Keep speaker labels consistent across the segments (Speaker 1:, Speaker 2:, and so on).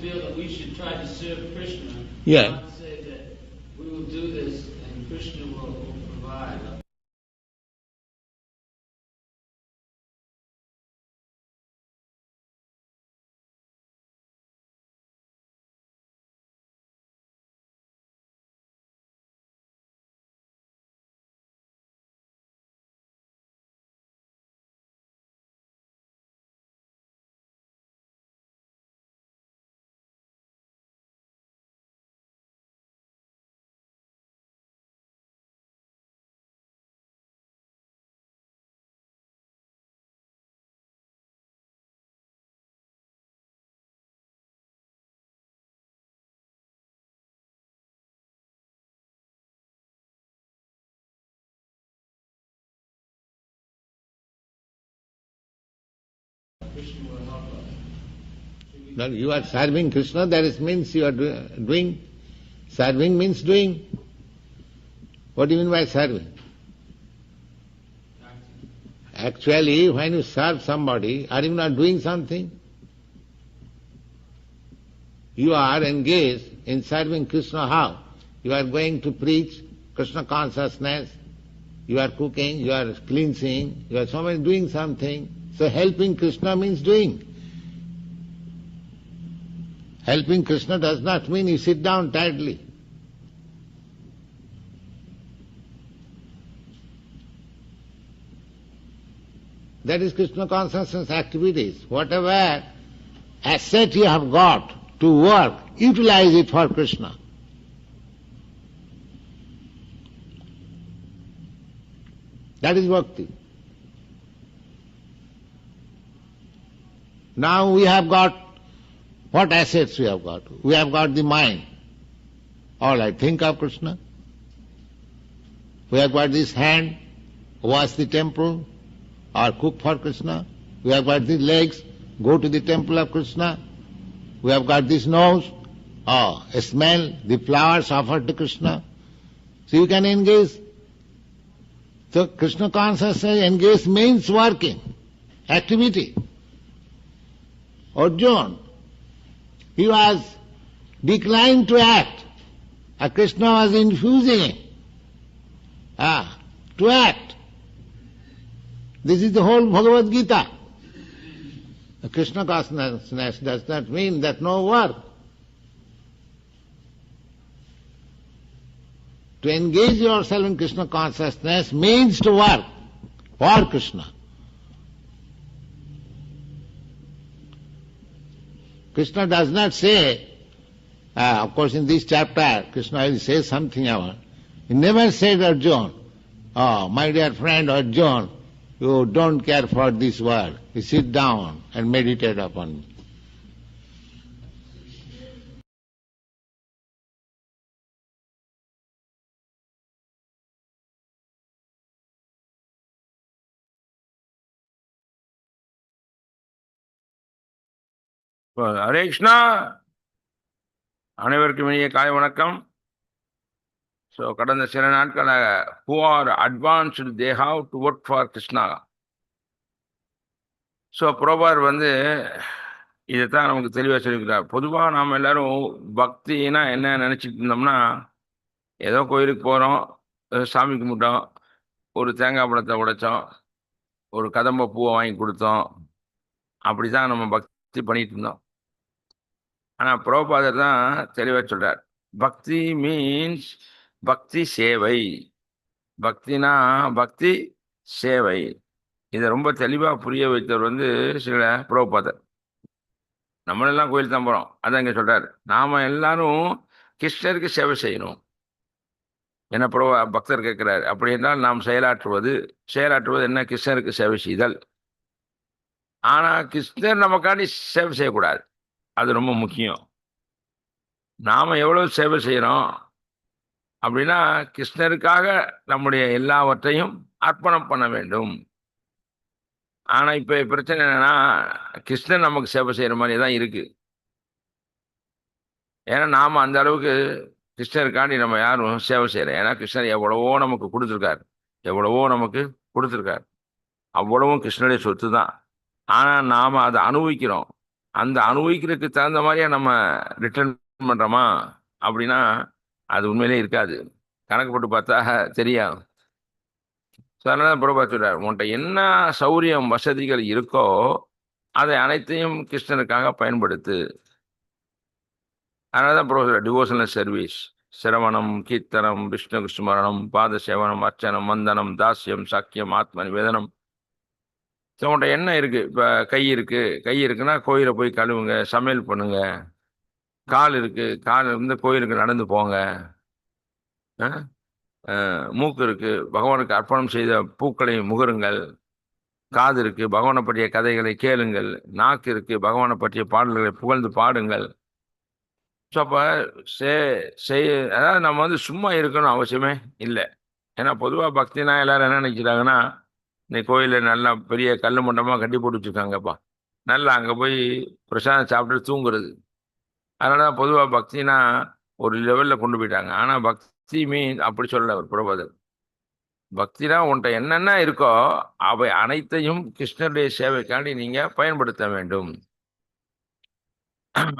Speaker 1: feel that we should try to serve Krishna.
Speaker 2: Yeah.
Speaker 1: Not say that we will do this and Krishna will, will provide. Krishna will help us. Should we-
Speaker 2: No, you are serving Krishna, that is means you are doing. Serving means doing. What do you mean by serving? Actually, when you serve somebody, are you not doing something? You are engaged in serving Krishna how? You are going to preach Krishna consciousness, you are cooking, you are cleansing, you are somewhere doing something. So helping Krishna means doing. Helping Krishna does not mean you sit down tidily. That is Krishna consciousness activities. Whatever asset you have got to work, utilize it for Krishna. That is bhakti. Now we have got what assets we have got? We have got the mind. All right, think of Krishna. We have got this hand, wash the temple, or cook for Krishna. We have got these legs, go to the temple of Krishna. We have got this nose, oh, smell the flowers offered to Krishna. So you can engage. So Krishna consciousness engage means working, activity. Arjuna, he was declined to act. And Krishna was infusing ah, to act. This is the whole Bhagavad Gita. The Krishna consciousness does not mean that no work. To engage yourself in Krishna consciousness means to work for Krishna. Krishna does not say, uh, of course in this chapter, Krishna will say something about, he never said Arjuna, oh, my dear friend Arjuna, you don't care for this world. You sit down and meditate upon me.
Speaker 3: Hare Krishna. அனைவருக்கும் இனிய காலை வணக்கம். So கடந்த சில நாட்களாக who are advanced they have to work for Krishna so புரோபார் வந்து இதைத்தான் நமக்கு தெளிவாக சொல்லிக்கிறார் பொதுவாக நாம் எல்லாரும் பக்தினா என்ன நினச்சிட்டு இருந்தோம்னா ஏதோ கோயிலுக்கு போகிறோம் சாமி கும்பிட்டோம் ஒரு தேங்காய் பழத்தை உடைச்சோம் ஒரு கதம்ப பூவை வாங்கி கொடுத்தோம் அப்படி தான் நம்ம பக்தி பண்ணிகிட்டு இருந்தோம். ஆனால் புரோபாதர் தான் தெளிவாக சொல்கிறார் பக்தி மீன்ஸ் பக்தி சேவை. பக்தினா பக்தி சேவை. இதை ரொம்ப தெளிவாக புரிய வைத்தவர் வந்து சில புரோபாதர் நம்மளெல்லாம் கோயில் தான் போகிறோம் அதான் இங்கே சொல்கிறார் நாம் எல்லாரும் கிருஷ்ணருக்கு சேவை செய்யணும். என்ன புரோ பக்தர் கேட்குறாரு. அப்படி என்றால் நாம் செயலாற்றுவது. செயலாற்றுவது என்ன? கிருஷ்ணருக்கு சேவை செய்தல். ஆனால் கிருஷ்ணர் நமக்காண்டி சேவை செய்யக்கூடாது. அது ரொம்ப முக்கியம். நாம் எவ்வளோ சேவை செய்கிறோம் அப்படின்னா கிருஷ்ணருக்காக நம்முடைய எல்லாவற்றையும் அர்ப்பணம் பண்ண வேண்டும். ஆனால் இப்போ பிரச்சனை என்னென்னா கிருஷ்ணன் நமக்கு சேவை செய்கிற மாதிரி தான் இருக்குது ஏன்னா நாம் அந்த அளவுக்கு கிருஷ்ணருக்காண்டி நம்ம யாரும் சேவை செய்கிறோம் ஏன்னா கிருஷ்ணர் எவ்வளவோ நமக்கு கொடுத்துருக்காரு. எவ்வளவோ நமக்கு கொடுத்துருக்காரு. அவ்வளவும் கிருஷ்ணனுடைய சொத்து தான். ஆனால் நாம் அதை அனுபவிக்கிறோம். அந்த அனுபவிக்கிறதுக்கு தகுந்த மாதிரியா நம்ம ரிட்டர்ன் பண்ணுறோமா அப்படின்னா அது உண்மையிலே இருக்காது. கணக்கு போட்டு பார்த்தா தெரியாது. ஸோ அதனால பிரபா சொல்கிறார் உன்கிட்ட என்ன சௌரியம் வசதிகள் இருக்கோ அதை அனைத்தையும் கிருஷ்ணனுக்காக பயன்படுத்து. அதனால தான் பிரபா டிவோஷனல் சர்வீஸ் சிரவணம் கீர்த்தனம் விஷ்ணு ஸ்மரணம் பாத சேவனம் அர்ச்சனம் வந்தனம் தாஸ்யம் சாக்கியம் ஆத்ம நிவேதனம் ஸோ என்ன இருக்குது இப்போ கை இருக்குது கை இருக்குன்னா கோயிலை போய் கழுவுங்க சமையல் பண்ணுங்க. கால் இருக்குது கால் இருந்து கோயிலுக்கு நடந்து போங்க. மூக்கு இருக்குது பகவானுக்கு அர்ப்பணம் செய்த பூக்களை முகருங்கள். காது இருக்குது பகவானை பற்றிய கதைகளை கேளுங்கள். நாக்கு இருக்குது பகவானை பற்றிய பாடல்களை புகழ்ந்து பாடுங்கள். ஸோ அப்போ சே செய் அதாவது நம்ம வந்து சும்மா இருக்கணும் அவசியமே இல்லை. ஏன்னா பொதுவாக பக்தினா எல்லாரும் என்ன நினைக்கிறாங்கன்னா இந்த கோயிலில் நல்லா பெரிய கல் மண்டபமாக கட்டி போட்டு வச்சுருக்காங்கப்பா. நல்லா அங்கே போய் பிரசாதம் சாப்பிட்டு தூங்குறது. அதனால தான் பொதுவாக பக்தினா ஒரு லெவலில் கொண்டு போயிட்டாங்க. ஆனால் பக்தி மீன் அப்படி சொல்லல ஒரு பிரபதர். பக்தினா உன்கிட்ட என்னென்ன இருக்கோ அவை அனைத்தையும் கிருஷ்ணருடைய சேவைக்காண்டி நீங்கள் பயன்படுத்த வேண்டும்.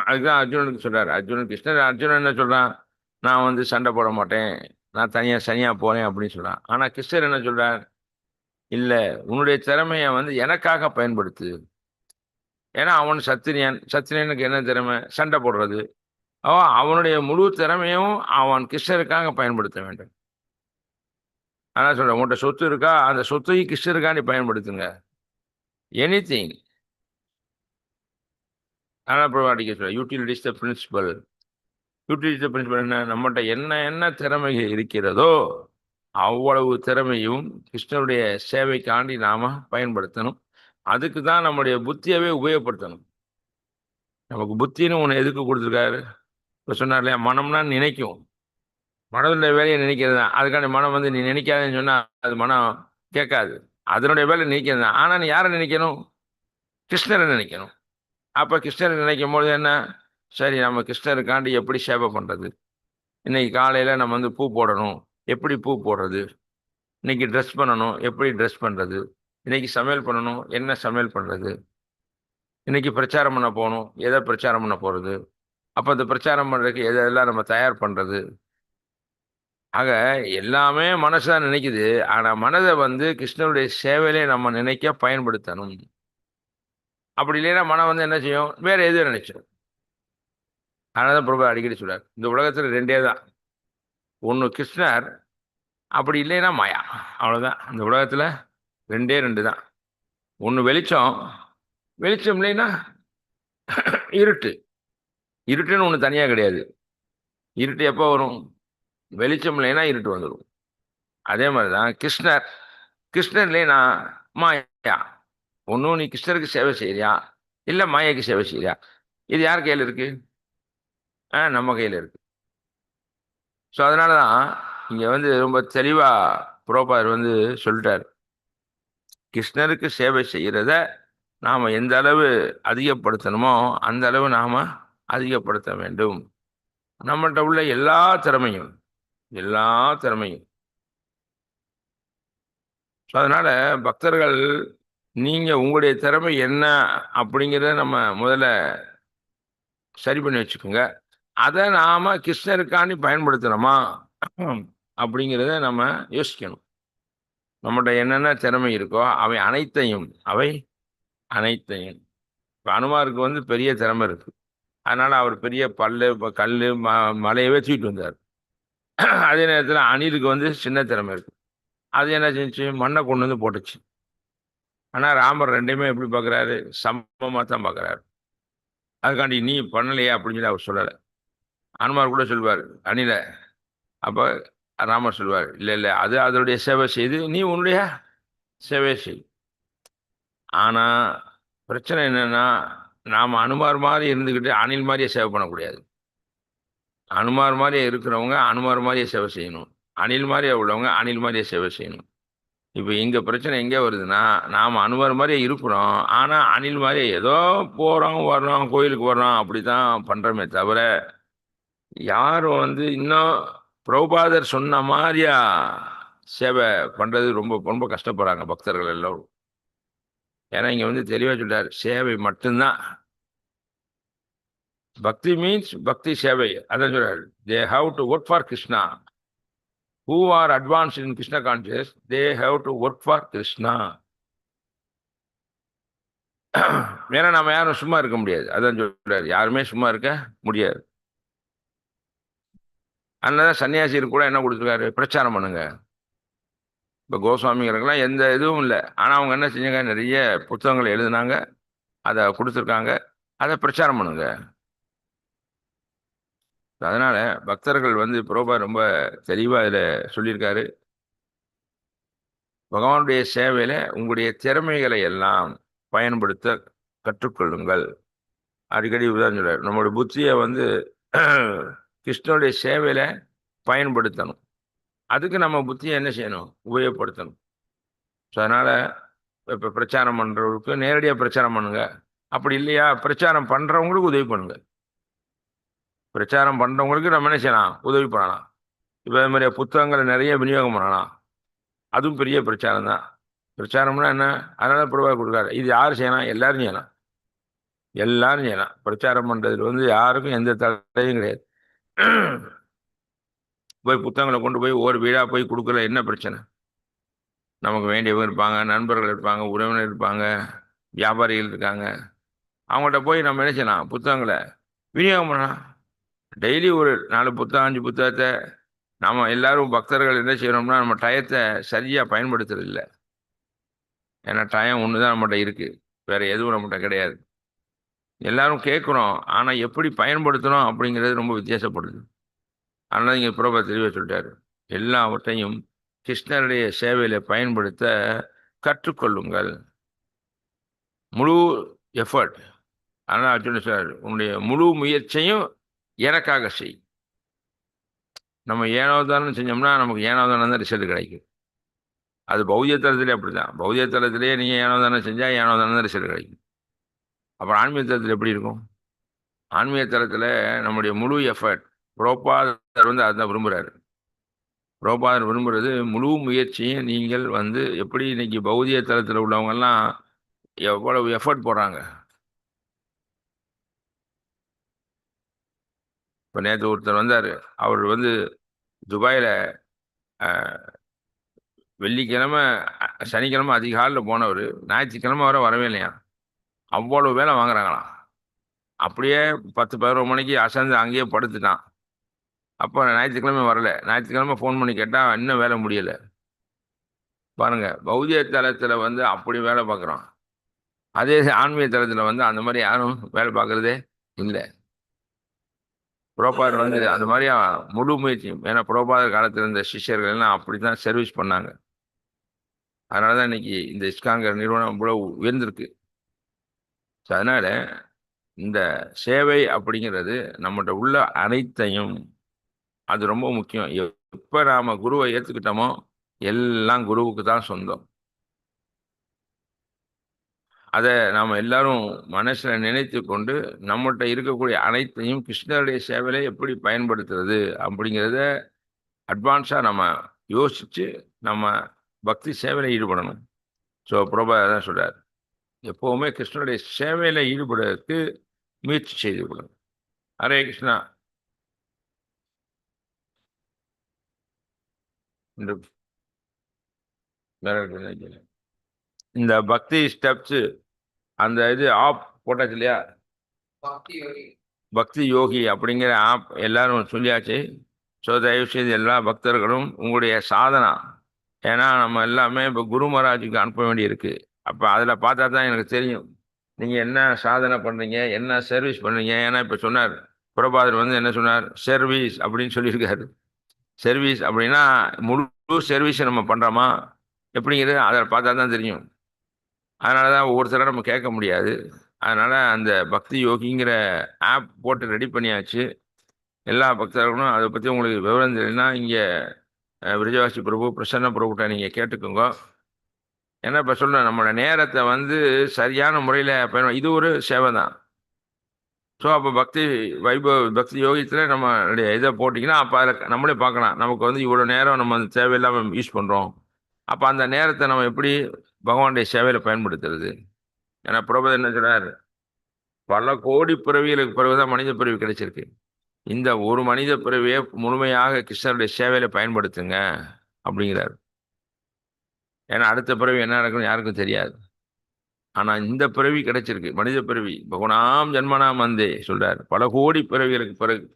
Speaker 3: அதுதான் அர்ஜுனனுக்கு சொல்கிறார் அர்ஜுனன் கிருஷ்ணர் அர்ஜுனன் என்ன சொல்கிறான் நான் வந்து சண்டை போட மாட்டேன். நான் தனியாக சனியாக போகிறேன் அப்படின்னு சொல்கிறான் ஆனால் கிருஷ்ணர் என்ன சொல்கிறார் இல்லை உன்னுடைய திறமையை வந்து எனக்காக பயன்படுத்து. ஏன்னா அவன் சத்திரியன். சத்திரியனுக்கு என்ன திறமை? சண்டை போடுறது. அவன் அவனுடைய முழு திறமையும் அவன் கிருஷ்ணருக்காக பயன்படுத்த வேண்டும். ஆனால் சொல்ல உன்கிட்ட சொத்து இருக்கா? அந்த சொத்தையும் கிருஷ்ணருக்காண்டி பயன்படுத்துங்க. எனி திங் ஆனால் அடிக்க சொல்ல utilities the principal utility the principal என்ன? நம்மகிட்ட என்ன என்ன திறமைகள் இருக்கிறதோ அவ்வளவு திறமையும் கிருஷ்ணருடைய சேவைக்காண்டி நாம் பயன்படுத்தணும். அதுக்கு தான் நம்முடைய புத்தியவே உபயோகப்படுத்தணும். நமக்கு புத்தின்னு ஒன்று எதுக்கு கொடுத்துருக்காரு? இப்போ சொன்னார் இல்லையா மனம்னா நினைக்கும். மனதுடைய வேலையை நினைக்கிறது தான். அதுக்காண்டி மனம் வந்து நீ நினைக்காதேன்னு சொன்னால் அது மனம் கேட்காது. அதனுடைய வேலை நினைக்கிறது தான். ஆனால் நீ யாரை நினைக்கணும்? கிருஷ்ணரை நினைக்கணும். அப்போ கிருஷ்ணரை நினைக்கும் பொழுது என்ன? சரி நம்ம கிருஷ்ணருக்காண்டி எப்படி சேவை பண்ணுறது இன்னைக்கு காலையில் நம்ம வந்து பூ போடணும். எப்படி பூ போடுறது? இன்றைக்கி ட்ரெஸ் பண்ணணும் எப்படி ட்ரெஸ் பண்ணுறது இன்றைக்கி சமையல் பண்ணணும் என்ன சமையல் பண்ணுறது இன்றைக்கி பிரச்சாரம் பண்ண போகணும் எதை பிரச்சாரம் பண்ண போகிறது அப்போ அந்த பிரச்சாரம் பண்ணுறதுக்கு எதெல்லாம் நம்ம தயார் பண்ணுறது ஆக எல்லாமே மனசு தான் நினைக்குது. ஆனால் மனதை வந்து கிருஷ்ணனுடைய சேவையிலே நம்ம நினைக்க பயன்படுத்தணும். அப்படி இல்லைன்னா மனம் வந்து என்ன செய்யும்? வேறு எதுவும் நினைச்சிடும் அதனால தான் பிரபு அடிக்கடி சொல்கிறார் இந்த உலகத்தில் ரெண்டே தான் ஒன்று கிருஷ்ணர் அப்படி இல்லைன்னா மாயா. அவ்வளோதான் இந்த உலகத்தில் ரெண்டே ரெண்டு தான். ஒன்று வெளிச்சம். வெளிச்சம் இல்லைன்னா இருட்டு. இருட்டுன்னு ஒன்று தனியாக கிடையாது. இருட்டு எப்போ வரும்? வெளிச்சம் இல்லைன்னா இருட்டு வந்துடும் அதே மாதிரி தான் கிருஷ்ணர். கிருஷ்ணர் இல்லைன்னா மாயா. ஒன்றும் நீ கிருஷ்ணருக்கு சேவை செய்கிறியா இல்லை மாயாக்கு சேவை செய்கிறியா இது யார் கையில் இருக்குது ஆ நம்ம கையில் இருக்குது ஸோ அதனால தான் இங்கே வந்து ரொம்ப தெளிவாக புரோபார் வந்து சொல்லிட்டார். கிருஷ்ணருக்கு சேவை செய்கிறத நாம் எந்த அளவு அதிகப்படுத்தணுமோ அந்த அளவு நாம் அதிகப்படுத்த வேண்டும். நம்மள்கிட்ட உள்ள எல்லா திறமையும் எல்லா திறமையும். ஸோ அதனால் பக்தர்கள் நீங்கள் உங்களுடைய திறமை என்ன அப்படிங்கிறத நம்ம முதல்ல சரி பண்ணி வச்சுக்கோங்க. அதை நாம் கிருஷ்ணருக்காண்டி பயன்படுத்துகிறோமா அப்படிங்கிறத நம்ம யோசிக்கணும். நம்மகிட்ட என்னென்ன திறமை இருக்கோ அவை அனைத்தையும் அவை அனைத்தையும். இப்போ அனுமாருக்கு வந்து பெரிய திறமை இருக்குது அதனால் அவர் பெரிய பல்லு இப்போ கல் ம மலையவே தூக்கிட்டு வந்தார். அதே நேரத்தில் அணிலுக்கு வந்து சின்ன திறமை இருக்குது அது என்ன செஞ்சு மண்ணை கொண்டு வந்து போட்டுச்சு. ஆனால் ராமர் ரெண்டையுமே எப்படி பார்க்குறாரு சமமாக தான் பார்க்குறாரு அதுக்காண்டி நீ பண்ணலையே அப்படின்னு சொல்லி அவர் சொல்லலை. அனுமார் கூட சொல்வார் அணில. அப்போ ராமர் சொல்வார் இல்லை இல்லை அது அதனுடைய சேவை செய்து நீ உன்னுடைய சேவை செய். ஆனால் பிரச்சனை என்னென்னா நாம் அனுமார் மாதிரி இருந்துக்கிட்டு அணில் மாதிரியே சேவை பண்ணக்கூடாது. அனுமார் மாதிரியே இருக்கிறவங்க அனுமார் மாதிரியே சேவை செய்யணும். அணில் மாதிரியே உள்ளவங்க அணில் மாதிரியே சேவை செய்யணும். இப்போ இங்கே பிரச்சனை எங்கே வருதுன்னா நாம் அனுமார் மாதிரியே இருக்கிறோம் ஆனால் அணில் மாதிரியே ஏதோ போகிறோம் வர்றோம் கோயிலுக்கு வர்றோம் அப்படி தான் பண்ணுறோமே தவிர யாரும் வந்து இன்னும் பிரபுபாதர் சொன்ன மாதிரியா சேவை பண்ணுறது ரொம்ப ரொம்ப கஷ்டப்படுறாங்க பக்தர்கள் எல்லோரும். ஏன்னா இங்கே வந்து தெளிவாக சொல்கிறார் சேவை மட்டும்தான். பக்தி மீன்ஸ் பக்தி சேவை அதான் சொல்கிறார் they have to work for Krishna who are advance in Krishna conscious they have to work for Krishna ஏன்னா நம்ம யாரும் சும்மா இருக்க முடியாது. அதான் சொல்கிறார் யாருமே சும்மா இருக்க முடியாது. அதனால சன்னியாசிகள் கூட என்ன கொடுத்துருக்காரு? பிரச்சாரம் பண்ணுங்க. இப்போ கோஸ்வாமிகளுக்கெல்லாம் எந்த இதுவும் இல்லை. ஆனால் அவங்க என்ன செஞ்சாங்க? நிறைய புத்தகங்களை எழுதினாங்க. அதை கொடுத்துருக்காங்க. அதை பிரச்சாரம் பண்ணுங்க. அதனால் பக்தர்கள் வந்து புரோபா ரொம்ப தெளிவாக இதில் சொல்லியிருக்காரு. பகவானுடைய சேவையில் உங்களுடைய திறமைகளை எல்லாம் பயன்படுத்த கற்றுக்கொள்ளுங்கள். அடிக்கடி உதாரணம் சொல்றாரு. நம்மளுடைய புத்தியை வந்து கிருஷ்ணனுடைய சேவையில் பயன்படுத்தணும். அதுக்கு நம்ம புத்தியை என்ன செய்யணும்? உபயோகப்படுத்தணும். ஸோ அதனால் இப்போ பிரச்சாரம் பண்ணுறவங்களுக்கு நேரடியாக பிரச்சாரம் பண்ணுங்க. அப்படி இல்லையா? பிரச்சாரம் பண்ணுறவங்களுக்கு உதவி பண்ணுங்க. பிரச்சாரம் பண்ணுறவங்களுக்கு நம்ம என்ன செய்யலாம்? உதவி பண்ணலாம். இப்போ அது மாதிரி புத்தகங்களை நிறைய விநியோகம் பண்ணலாம். அதுவும் பெரிய பிரச்சாரம் தான். பிரச்சாரம்னா என்ன? அதனால் பிரபா கொடுக்காரு இது யார் செய்யலாம்? எல்லாரும் செய்யலாம். எல்லாரும் செய்யலாம். பிரச்சாரம் பண்ணுறதுல வந்து யாருக்கும் எந்த தடையும் கிடையாது. போய் புத்தகங்களை கொண்டு போய் ஒவ்வொரு வீடாக போய் கொடுக்கல என்ன பிரச்சனை? நமக்கு வேண்டியவங்க இருப்பாங்க நண்பர்கள் இருப்பாங்க உறவினர் இருப்பாங்க வியாபாரிகள் இருக்காங்க. அவங்கள்ட்ட போய் நம்ம என்ன செய்யலாம்? புத்தகங்களை விநியோகம் பண்ணலாம். டெய்லி ஒரு நாலு புத்தகம் அஞ்சு புத்தகத்தை நம்ம எல்லாரும் பக்தர்கள் என்ன செய்யறோம்னா நம்ம டயத்தை சரியாக பயன்படுத்துறது இல்லை ஏன்னா டயம் ஒன்று தான் நம்மகிட்ட இருக்குது வேறு எதுவும் நம்மகிட்ட கிடையாது. எல்லாரும் கேட்குறோம். ஆனால் எப்படி பயன்படுத்தணும் அப்படிங்கிறது ரொம்ப வித்தியாசப்படுது. அதனால் இங்கே பிரபா தெளிவாக சொல்லிட்டாரு. எல்லாவற்றையும் கிருஷ்ணருடைய சேவையில் பயன்படுத்த கற்றுக்கொள்ளுங்கள். முழு எஃபர்ட் ஆனால் அர்ஜுன சார் உன்னுடைய முழு முயற்சியும் எனக்காக செய். நம்ம ஏனோதானம் செஞ்சோம்னா நமக்கு ஏனோதானம் தான் ரிசல்ட் கிடைக்கும். அது பௌத்திய தளத்திலே அப்படி தான் பௌத்திய தளத்திலே நீங்கள் ஏனோதானம் செஞ்சால் ஏனோதானம் தான் ரிசல்ட் கிடைக்கும். அப்புறம் ஆன்மீக தளத்தில் எப்படி இருக்கும்? ஆன்மீக தளத்தில் நம்முடைய முழு எஃபர்ட் புரோபாதர் வந்து அதுதான் விரும்புகிறாரு புரோபாதர் விரும்புகிறது முழு முயற்சியும் நீங்கள் வந்து எப்படி இன்னைக்கு பௌதிய தளத்தில் உள்ளவங்கெல்லாம் எவ்வளவு எஃபர்ட் போடுறாங்க? இப்போ நேற்று ஒருத்தர் வந்தார். அவர் வந்து துபாயில் வெள்ளிக்கிழமை சனிக்கிழமை அதிகாலில் போனவர். ஞாயிற்றுக்கிழமை வர வரவே இல்லையா அவ்வளோ வேலை வாங்குறாங்களாம் அப்படியே பத்து பதினோரு மணிக்கு அசந்து அங்கேயே படுத்துட்டான். அப்போ ஞாயிற்றுக்கிழமை வரல. ஞாயிற்றுக்கிழமை ஃபோன் பண்ணி கேட்டால் இன்னும் வேலை முடியலை. பாருங்க பௌதிக தளத்தில் வந்து அப்படி வேலை பார்க்குறோம் அதே ஆன்மீக தளத்தில் வந்து அந்த மாதிரி யாரும் வேலை பார்க்குறதே இல்லை. புரோபாதர் வந்து அந்த மாதிரி முழு முயற்சி ஏன்னா புரோபாதர் காலத்தில் இருந்த சிஷ்யர்கள் எல்லாம் அப்படி தான் சர்வீஸ் பண்ணாங்க. அதனால தான் இன்னைக்கு இந்த இஸ்காங்கர் நிறுவனம் இவ்வளோ உயர்ந்திருக்கு. ஸோ அதனால் இந்த சேவை அப்படிங்கிறது நம்மகிட்ட உள்ள அனைத்தையும் அது ரொம்ப முக்கியம். எப்போ நாம் குருவை ஏற்றுக்கிட்டோமோ எல்லாம் குருவுக்கு தான் சொந்தம். அதை நாம் எல்லாரும் மனசில் நினைத்து கொண்டு நம்மகிட்ட இருக்கக்கூடிய அனைத்தையும் கிருஷ்ணருடைய சேவையில எப்படி பயன்படுத்துறது அப்படிங்கிறத அட்வான்ஸாக நம்ம யோசித்து நம்ம பக்தி சேவையில் ஈடுபடணும். ஸோ பிரபா தான் சொல்கிறார் எப்போவுமே கிருஷ்ணருடைய சேவையில் ஈடுபடுறதுக்கு முயற்சி செய்து கொள்ளும் ஹரே கிருஷ்ணா. இந்த பக்தி ஸ்டெப்ஸு அந்த இது ஆப் போட்டாச்சு இல்லையா? பக்தி யோகி. அப்படிங்கிற ஆப் எல்லாரும் சொல்லியாச்சு. ஸோ தயவுசெய்து எல்லா பக்தர்களும் உங்களுடைய சாதனா. ஏன்னா நம்ம எல்லாமே இப்போ குரு மகாராஜுக்கு அனுப்ப வேண்டியிருக்கு. அப்போ அதில் பார்த்தா தான் எனக்கு தெரியும். நீங்கள் என்ன சாதனை பண்ணுறீங்க என்ன சர்வீஸ் பண்ணுறீங்க ஏன்னா இப்போ சொன்னார். புரபாதர் வந்து என்ன சொன்னார்? சர்வீஸ் அப்படின்னு சொல்லியிருக்காரு. சர்வீஸ் அப்படின்னா முழு சர்வீஸை நம்ம பண்ணுறோமா எப்படிங்கிறது அதில் பார்த்தா தான் தெரியும். அதனால தான் ஒவ்வொருத்தரை நம்ம கேட்க முடியாது. அதனால் அந்த பக்தி யோகிங்கிற ஆப் போட்டு ரெடி பண்ணியாச்சு. எல்லா பக்தர்களும் அதை பற்றி உங்களுக்கு விவரம் தெரியலனா இங்கே விஜயவாசி பிரபு பிரசன்ன பிரபுட்ட நீங்கள் கேட்டுக்கோங்க. ஏன்னா இப்போ சொல்ல நம்மளோட நேரத்தை வந்து சரியான முறையில் பயணம் இது ஒரு சேவை தான். ஸோ அப்போ பக்தி வைபவ பக்தி யோகத்தில் நம்மளுடைய இதை போட்டிங்கன்னா அப்போ அதில் நம்மளே பார்க்கலாம். நமக்கு வந்து இவ்வளோ நேரம் நம்ம அந்த தேவையில்லாமல் யூஸ் பண்ணுறோம் அப்போ அந்த நேரத்தை நம்ம எப்படி பகவானுடைய சேவையில் பயன்படுத்துறது? ஏன்னா பிரபு என்ன சொல்கிறார் பல கோடி பிறவிகளுக்கு பிறகுதான் மனித பிறவி கிடைச்சிருக்கு. இந்த ஒரு மனித பிறவியை முழுமையாக கிருஷ்ணருடைய சேவையில் பயன்படுத்துங்க அப்படிங்கிறார். ஏன்னா அடுத்த பிறவி என்ன நடக்கும்னு யாருக்கும் தெரியாது. ஆனால் இந்த பிறவி கிடைச்சிருக்கு. மனித பிறவி. பகுனாம் ஜென்மனாம் வந்தே சொல்கிறார் பல கோடி பிறவிகளுக்கு பிறகு.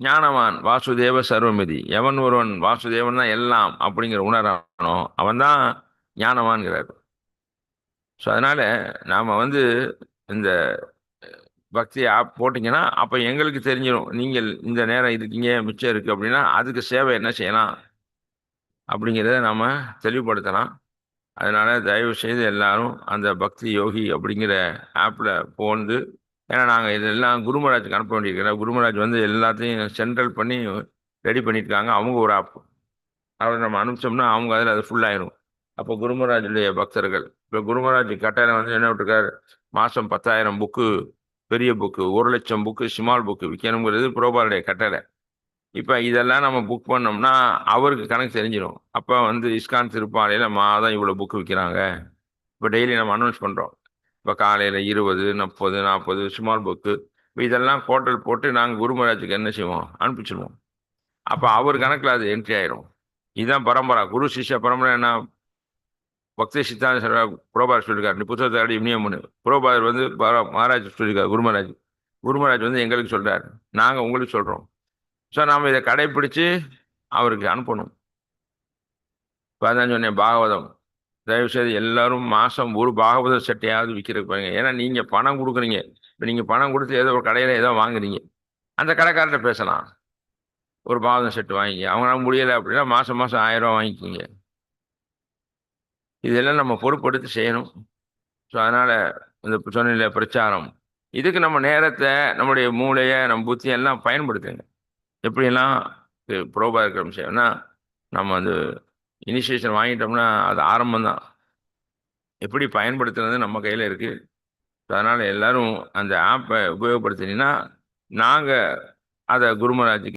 Speaker 3: ஞானவான் வாசுதேவ சர்வமிதி. எவன் ஒருவன் வாசுதேவன் தான் எல்லாம் அப்படிங்கிற உணரானோ அவன் தான் ஞானவான்கிறார். ஸோ அதனால் நாம் வந்து இந்த பக்தி ஆப் போட்டிங்கன்னா அப்போ எங்களுக்கு தெரிஞ்சிடும் நீங்கள் இந்த நேரம் இருக்கீங்க மிச்சம் இருக்குது அப்படின்னா அதுக்கு சேவை என்ன செய்யலாம்? அப்படிங்கிறத நாம் தெளிவுபடுத்தலாம். அதனால் தயவு செய்து எல்லாரும் அந்த பக்தி யோகி அப்படிங்கிற ஆப்பில் போந்து ஏன்னா நாங்கள் இதெல்லாம் குருமராஜுக்கு அனுப்ப வேண்டியிருக்கிறோம் குருமராஜ் வந்து எல்லாத்தையும் சென்ட்ரல் பண்ணி ரெடி பண்ணியிருக்காங்க. அவங்க ஒரு ஆப் அவரை நம்ம அனுப்பிச்சோம்னா அவங்க அதில் அது ஃபுல்லாயிரும் அப்போ குருமராஜுடைய பக்தர்கள். இப்போ குருமராஜ் கட்டாயம் வந்து என்ன விட்டுருக்காரு? மாதம் பத்தாயிரம் புக்கு பெரிய புக்கு ஒரு லட்சம் புக்கு ஸ்மால் புக்கு விற்கணுங்கிறது புரோபாலுடைய கட்டளை. இப்போ இதெல்லாம் நம்ம புக் பண்ணோம்னா அவருக்கு கணக்கு தெரிஞ்சிடும் அப்போ வந்து இஸ்கான் திருப்பாலையில் மாதம் இவ்வளோ புக்கு விற்கிறாங்க இப்போ டெய்லி நம்ம அனௌன்ஸ் பண்ணுறோம் இப்போ காலையில் இருபது முப்பது நாற்பது ஸ்மால் புக்கு இப்போ இதெல்லாம் ஹோட்டல் போட்டு நாங்கள் குருமராஜுக்கு என்ன செய்வோம்? அனுப்பிச்சிடுவோம் அப்போ அவர் கணக்கில் அது என்ட்ரி ஆயிரும். இதுதான் பரம்பரை. குரு சிஷ்ய பரம்பரை என்ன? பக்தி சித்தாந்த சர்வ புரோபார் சொல்லியிருக்காரு நீ புத்தகத்தை அடி விநியோகம் பண்ணு வந்து மகாராஜ் சொல்லியிருக்காரு குருமராஜ். குருமராஜ் வந்து எங்களுக்கு சொல்கிறார் நாங்கள் உங்களுக்கு சொல்கிறோம் ஸோ நாம் இதை கடைப்பிடித்து அவருக்கு அனுப்பணும். இப்போ அதான் சொன்னேன் பாகவதம். தயவுசெய்து எல்லாரும் மாதம் ஒரு பாகவத சட்டையாவது விற்கிறதுக்கு பாருங்க. ஏன்னா நீங்கள் பணம் கொடுக்குறீங்க. இப்போ நீங்கள் பணம் கொடுத்து ஏதோ ஒரு கடையில் ஏதோ வாங்குறீங்க. அந்த கடைக்காரர்கிட்ட பேசலாம். ஒரு பாகவதம் செட்டு வாங்கிங்க. அவங்களால முடியலை அப்படின்னா மாதம் மாதம் ஆயிரம் வாங்கிக்கிங்க. இதெல்லாம் நம்ம பொறுப்படுத்தி செய்யணும். ஸோ அதனால் இந்த சொன்ன பிரச்சாரம். இதுக்கு நம்ம நேரத்தை நம்முடைய மூளையை நம்ம புத்தியெல்லாம் பயன்படுத்துங்க. எப்படியெல்லாம் ப்ரோபாக இருக்கிற விஷயம்னா நம்ம வந்து இனிஷியேஷன் வாங்கிட்டோம்னா அது ஆரம்பம் தான் எப்படி பயன்படுத்துறது நம்ம கையில் இருக்குது அதனால் எல்லோரும் அந்த ஆப்பை உபயோகப்படுத்தினீங்கன்னா நாங்கள் அதை குருமராஜுக்கு